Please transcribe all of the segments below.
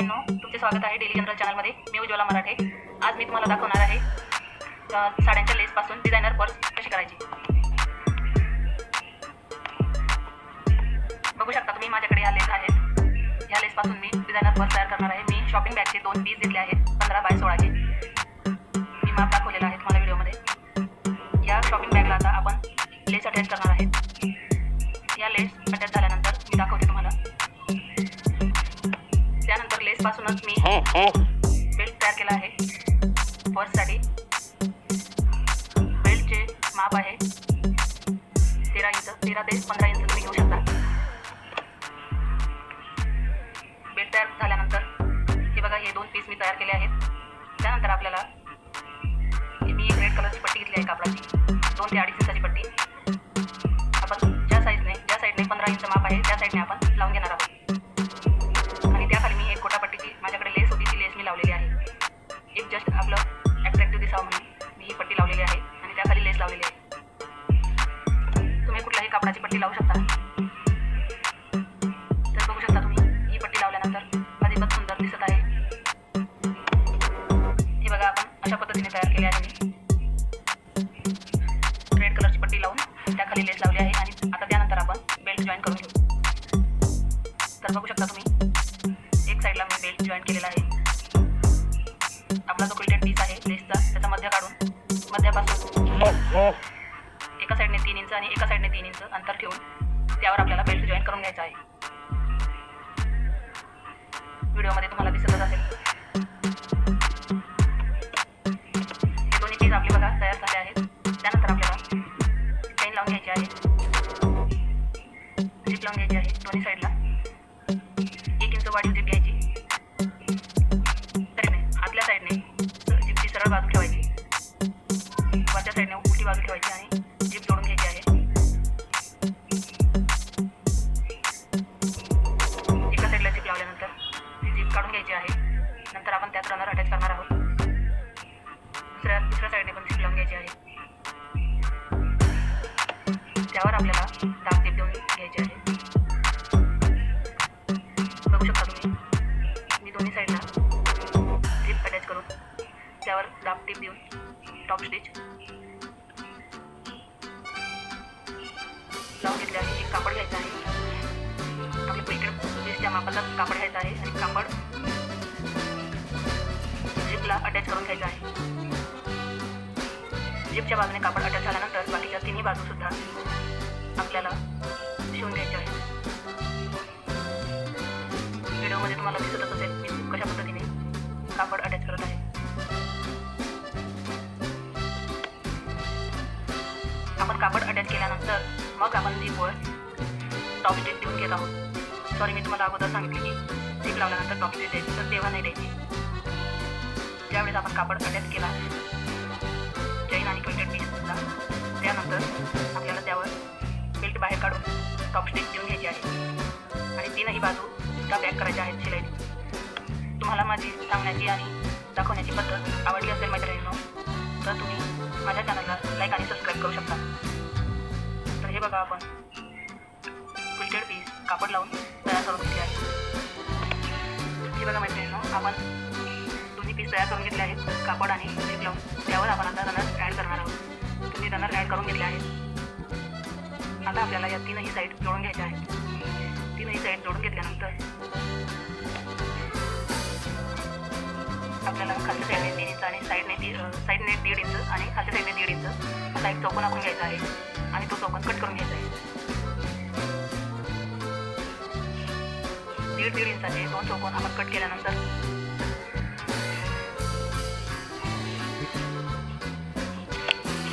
मैत्रिणींनो तुमचे स्वागत आहे डेली जनरल चॅनलमध्ये मी उज्ज्वला मराठे. आज मी तुम्हाला दाखवणार आहे साड्यांच्या लेसपासून डिझायनर पर्स कशी करायची. बघू शकता तुम्ही माझ्याकडे या लेस आहेत. या लेसपासून मी डिझायनर पर्स तयार करणार आहे. मी शॉपिंग बॅगचे दोन पीस घेतले आहेत पंधरा बाय सोळाचे. मी माप दाखवलेला आहे तुम्हाला व्हिडिओमध्ये या शॉपिंग बॅगला आता आपण लेस अटॅच करणार आहेत लेसपासूनच मी बेल्ट तयार केला आहे. पर्ससाठी बेल्टचे माप आहे. तेरा इंच तेरा ते पंधरा इंच तुम्ही घेऊ शकता. बेल्ट तयार झाल्यानंतर हे बघा हे दोन पीस मी तयार केले आहेत. त्यानंतर आपल्याला ही मी एक रेड कलरची पट्टी घेतली आहे कापडाची. दोन ते अडीच पट्टी लावू शकता. तर बघू शकता तुम्ही ही पट्टी लावल्यानंतर अधिकच सुंदर दिसत आहे. हे बघा आपण अशा पद्धतीने तयार केले आहे रेड कलरची पट्टी लावून त्याखाली लेस लावली आहे आणि आता त्यानंतर आपण बेल्ट जॉईन करून घेऊ. तर बघू शकता तुम्ही एक साईडला मी बेल्ट जॉईन केलेला आहे. आपला जो क्रिकेट पीस आहे लेसचा त्याचा मध्य काढून मध्यापासून oh, oh. साईडने तीन इंच आणि एका साईडने तीन इंच अंतर ठेवून त्यावर आपल्याला बेल्ट जॉईन करून घ्यायचा आहे. व्हिडिओमध्ये तुम्हाला दिसतच असेल. घ्यायची आहे त्यावर आपल्याला दाब टीप देऊन घ्यायची आहे बघू शकता तुम्ही मी दोन्ही साईडला झिप अटॅच करून त्यावर दाब टीप देऊन टॉप स्टिच लावून घेतले आहे. एक कापड घ्यायचं आहे. आपल्या प्रिंटेड पीसच्या मापाचा कापड घ्यायचा आहे. आणि कापड झिपला अटॅच करून घ्यायचं आहे. जिपच्या बाजूने कापड अटॅच झाल्यानंतर बाकीच्या तिन्ही बाजू सुद्धा आपल्याला शिवून घ्यायच्या आहेत. व्हिडिओमध्ये तुम्हाला दिसतच असेल मी कशा पद्धतीने कापड अटॅच करत आहे. आपण कापड अटॅच केल्यानंतर मग आपण जीपवर टॉप स्टेप देऊन घेत आहोत. सॉरी मी तुम्हाला अगोदर सांगितले की जीप लावल्यानंतर टॉप स्टेप द्यायची तर तेव्हा नाही द्यायची. ज्यावेळेस आपण कापड अटॅच केला आहे बाजू त्या पॅक करायच्या आहेत शिलाईने. तुम्हाला माझी सांगण्याची आणि दाखवण्याची पद्धत आवडली असेल मैत्रिणींनो तर तुम्ही माझ्या चॅनलला लाईक आणि सबस्क्राईब करू शकता. तर हे बघा आपण. क्विल्टेड पीस कापड लावून तयार करून घेतले आहे. हे बघा मैत्रिणींनो आपण दोन्ही पीस तयार करून घेतले आहेत. कापड आणि क्लिप लावून त्यावर आपण आता रनर ॲड करणार आहोत. तुम्ही रनर ॲड करून घेतले आहेत. आता आपल्याला या तीनही साईड जोडून घ्यायच्या आहेत. तीनही साईड जोडून घेतल्यानंतर आपल्याला खालच्या साईडने तीन इंच आणि साईडने ती साईडने दीड इंच आणि खालच्या साईडने दीड इंच असा एक चौकोन आपण घ्यायचा आहे आणि तो चौकोन कट करून घ्यायचा आहे दीड दीड इंचाचे दोन चौकोन आपण कट केल्यानंतर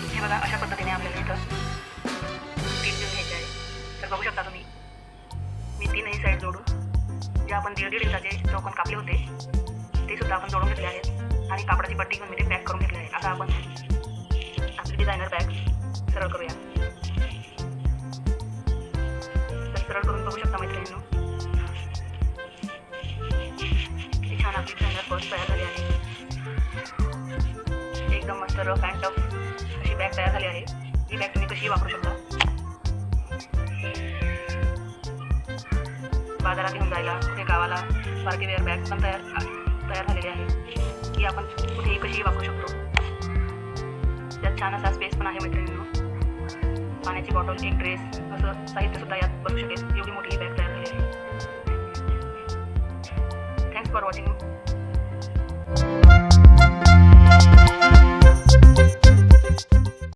हे बघा अशा पद्धतीने आपल्याला इथं तीन देऊन घ्यायचे आहे तर बघू शकता तुम्ही जे आपण दीड दीड इंचाचे चौकोन कापले होते. ते सुद्धा आपण जोडून घेतले आहेत. आणि कापडाची पट्टी घेऊन मी ते पॅक करून घेतले आहे. आता आपण आपली डिझायनर बॅग सरळ करूया. तर सरळ करून बघू शकता मैत्रिणींनो. किती छान आपली डिझायनर पर्स तयार झाली आहे. एकदम मस्त रफ अँड टफ अशी बॅग तयार झाली आहे. ही बॅग तुम्ही कशी वापरू शकता. बाजारात घेऊन जायला कुठे गावाला पार्टी वेअर बॅग पण तयार तयार झालेली आहे की आपण कुठेही कशीही वापरू शकतो. त्यात छान असा स्पेस पण आहे मैत्रिणींनो. पाण्याची बॉटल एक ड्रेस असं साहित्यसुद्धा यात बसू शकेल. एवढी मोठी बॅग तयार झाली आहे. Thanks for watching